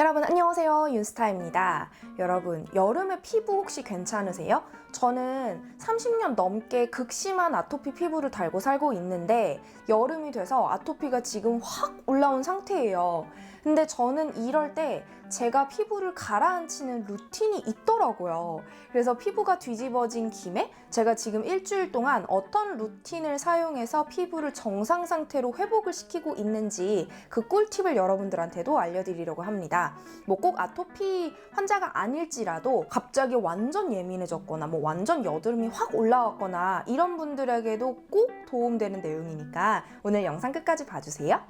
여러분 안녕하세요 윤스타입니다 여러분 여름에 피부 혹시 괜찮으세요? 저는 30년 넘게 극심한 아토피 피부를 달고 살고 있는데 여름이 돼서 아토피가 지금 확 올라온 상태예요 근데 저는 이럴 때 제가 피부를 가라앉히는 루틴이 있더라고요 그래서 피부가 뒤집어진 김에 제가 지금 일주일 동안 어떤 루틴을 사용해서 피부를 정상 상태로 회복을 시키고 있는지 그 꿀팁을 여러분들한테도 알려드리려고 합니다. 뭐 꼭 아토피 환자가 아닐지라도 갑자기 완전 예민해졌거나 뭐 완전 여드름이 확 올라왔거나 이런 분들에게도 꼭 도움되는 내용이니까 오늘 영상 끝까지 봐주세요.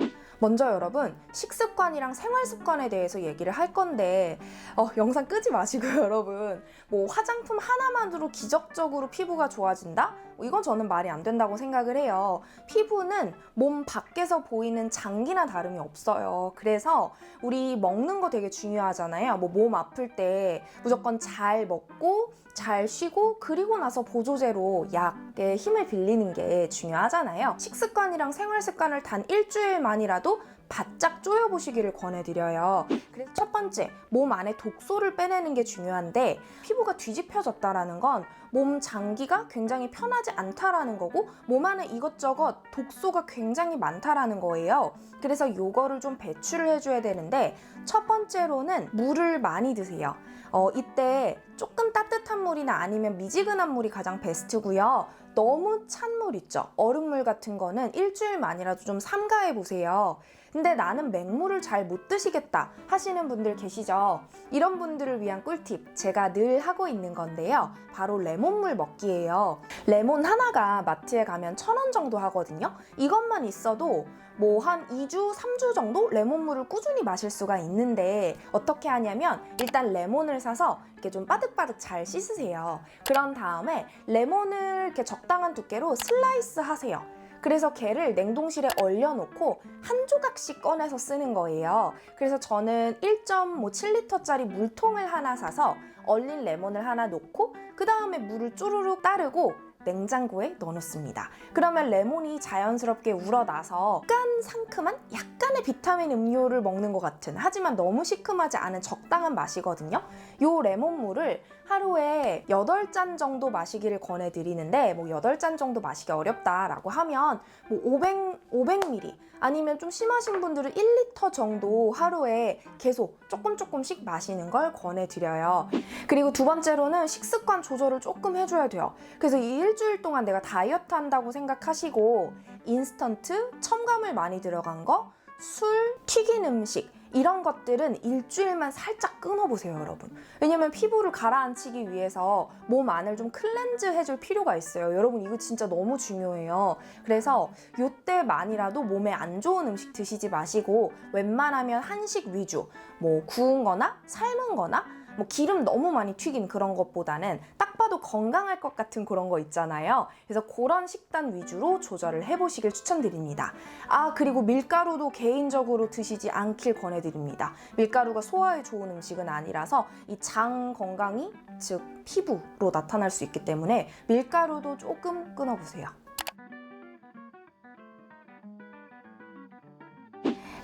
먼저 여러분 식습관이랑 생활 습관에 대해서 얘기를 할 건데 어, 영상 끄지 마시고요 여러분 뭐 화장품 하나만으로 기적적으로 피부가 좋아진다? 뭐 이건 저는 말이 안 된다고 생각을 해요. 피부는 몸 밖에서 보이는 장기나 다름이 없어요. 그래서 우리 먹는 거 되게 중요하잖아요. 뭐 몸 아플 때 무조건 잘 먹고 잘 쉬고 그리고 나서 보조제로 약에 힘을 빌리는 게 중요하잖아요. 식습관이랑 생활 습관을 단 일주일만이라도 바짝 쪼여보시기를 권해드려요. 그래서 첫 번째, 몸 안에 독소를 빼내는 게 중요한데 피부가 뒤집혀졌다라는 건 몸 장기가 굉장히 편하지 않다라는 거고 몸 안에 이것저것 독소가 굉장히 많다라는 거예요. 그래서 요거를 좀 배출을 해줘야 되는데 첫 번째로는 물을 많이 드세요. 어, 이때 조금 따뜻한 물이나 아니면 미지근한 물이 가장 베스트고요. 너무 찬물 있죠? 얼음물 같은 거는 일주일만이라도 좀 삼가해 보세요. 근데 나는 맹물을 잘 못 드시겠다 하시는 분들 계시죠? 이런 분들을 위한 꿀팁 제가 늘 하고 있는 건데요. 바로 레몬물 먹기예요. 레몬 하나가 마트에 가면 천 원 정도 하거든요. 이것만 있어도 뭐 한 2주, 3주 정도 레몬물을 꾸준히 마실 수가 있는데 어떻게 하냐면 일단 레몬을 사서 이렇게 좀 바득바득 잘 씻으세요. 그런 다음에 레몬을 이렇게 적 당한 두께로 슬라이스 하세요. 그래서 걔를 냉동실에 얼려놓고 한 조각씩 꺼내서 쓰는 거예요. 그래서 저는 1.7리터짜리 물통을 하나 사서 얼린 레몬을 하나 놓고 그 다음에 물을 쪼르륵 따르고 냉장고에 넣어놓습니다. 그러면 레몬이 자연스럽게 우러나서 약 간 상큼한 약간의 비타민 음료를 먹는 것 같은 하지만 너무 시큼하지 않은 적당한 맛이거든요. 요 레몬물을 하루에 8잔 정도 마시기를 권해드리는데 뭐 8잔 정도 마시기 어렵다라고 하면 뭐 500, 500ml 아니면 좀 심하신 분들은 1리터 정도 하루에 계속 조금 조금씩 마시는 걸 권해드려요. 그리고 두 번째로는 식습관 조절을 조금 해줘야 돼요. 그래서 이 일주일 동안 내가 다이어트 한다고 생각하시고 인스턴트, 첨가물 많이 들어간 거, 술, 튀긴 음식 이런 것들은 일주일만 살짝 끊어보세요, 여러분. 왜냐면 피부를 가라앉히기 위해서 몸 안을 좀 클렌즈 해줄 필요가 있어요. 여러분, 이거 진짜 너무 중요해요. 그래서 요때만이라도 몸에 안 좋은 음식 드시지 마시고 웬만하면 한식 위주, 뭐 구운 거나 삶은 거나 뭐 기름 너무 많이 튀긴 그런 것보다는 딱 봐도 건강할 것 같은 그런 거 있잖아요. 그래서 그런 식단 위주로 조절을 해보시길 추천드립니다. 아, 그리고 밀가루도 개인적으로 드시지 않길 권해드립니다. 밀가루가 소화에 좋은 음식은 아니라서 이 장 건강이, 즉, 피부로 나타날 수 있기 때문에 밀가루도 조금 끊어보세요.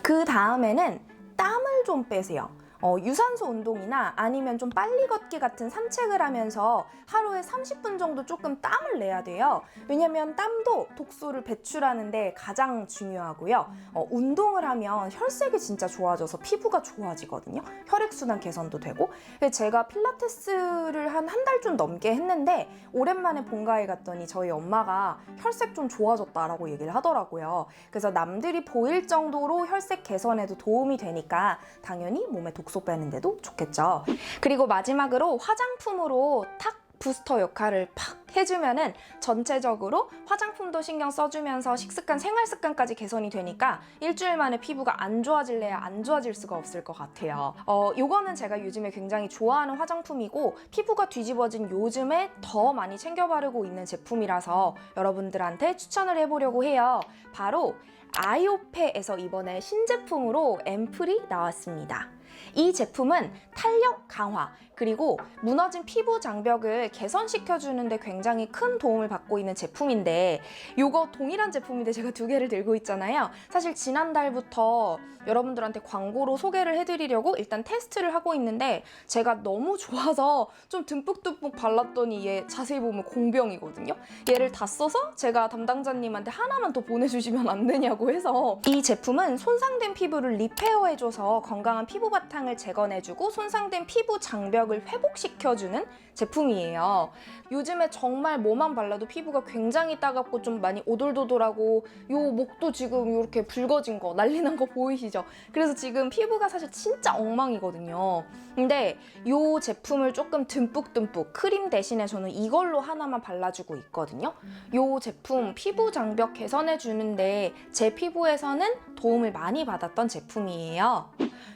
그 다음에는 땀을 좀 빼세요. 어, 유산소 운동이나 아니면 좀 빨리 걷기 같은 산책을 하면서 하루에 30분 정도 조금 땀을 내야 돼요. 왜냐면 땀도 독소를 배출하는데 가장 중요하고요. 어, 운동을 하면 혈색이 진짜 좋아져서 피부가 좋아지거든요. 혈액순환 개선도 되고. 제가 필라테스를 한 한 달 좀 넘게 했는데 오랜만에 본가에 갔더니 저희 엄마가 혈색 좀 좋아졌다라고 얘기를 하더라고요. 그래서 남들이 보일 정도로 혈색 개선에도 도움이 되니까 당연히 몸에 독소 빼는데도 좋겠죠. 그리고 마지막으로 화장품으로 탁 부스터 역할을 팍 해주면은 전체적으로 화장품도 신경 써주면서 식습관, 생활 습관까지 개선이 되니까 일주일 만에 피부가 안 좋아질래야 안 좋아질 수가 없을 것 같아요. 어, 요거는 제가 요즘에 굉장히 좋아하는 화장품이고 피부가 뒤집어진 요즘에 더 많이 챙겨 바르고 있는 제품이라서 여러분들한테 추천을 해보려고 해요. 바로 아이오페에서 이번에 신제품으로 앰플이 나왔습니다. 이 제품은 탄력 강화 그리고 무너진 피부 장벽을 개선시켜주는데 굉장히 큰 도움을 받고 있는 제품인데 이거 동일한 제품인데 제가 두 개를 들고 있잖아요. 사실 지난달부터 여러분들한테 광고로 소개를 해드리려고 일단 테스트를 하고 있는데 제가 너무 좋아서 좀 듬뿍듬뿍 발랐더니 얘 자세히 보면 공병이거든요. 얘를 다 써서 제가 담당자님한테 하나만 더 보내주시면 안 되냐고 해서 이 제품은 손상된 피부를 리페어해줘서 건강한 피부 바탕을 재건해주고 손상된 피부 장벽을 회복시켜주는 제품이에요. 요즘에 정말 뭐만 발라도 피부가 굉장히 따갑고 좀 많이 오돌도돌하고 요 목도 지금 이렇게 붉어진 거 난리 난 거 보이시죠? 그래서 지금 피부가 사실 진짜 엉망이거든요. 근데 요 제품을 조금 듬뿍듬뿍 크림 대신에 저는 이걸로 하나만 발라주고 있거든요. 요 제품 피부 장벽 개선해 주는데 제 피부에서는 도움을 많이 받았던 제품이에요.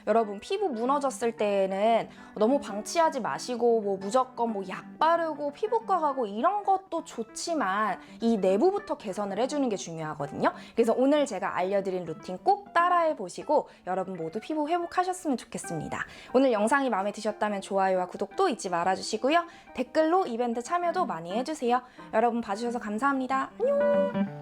여러분 피부 무너졌을 때에는 너무 방치하지 마시고 뭐 무조건 뭐 약 바르고 피부과 가고 이런 것도 좋지만 이 내부부터 개선을 해주는 게 중요하거든요. 그래서 오늘 제가 알려드린 루틴 꼭 따라해 보시고 여러분 모두 피부 회복하셨으면 좋겠습니다. 오늘 영상이 마음에 드셨다면 좋아요와 구독도 잊지 말아주시고요. 댓글로 이벤트 참여도 많이 해주세요. 여러분 봐주셔서 감사합니다. 안녕!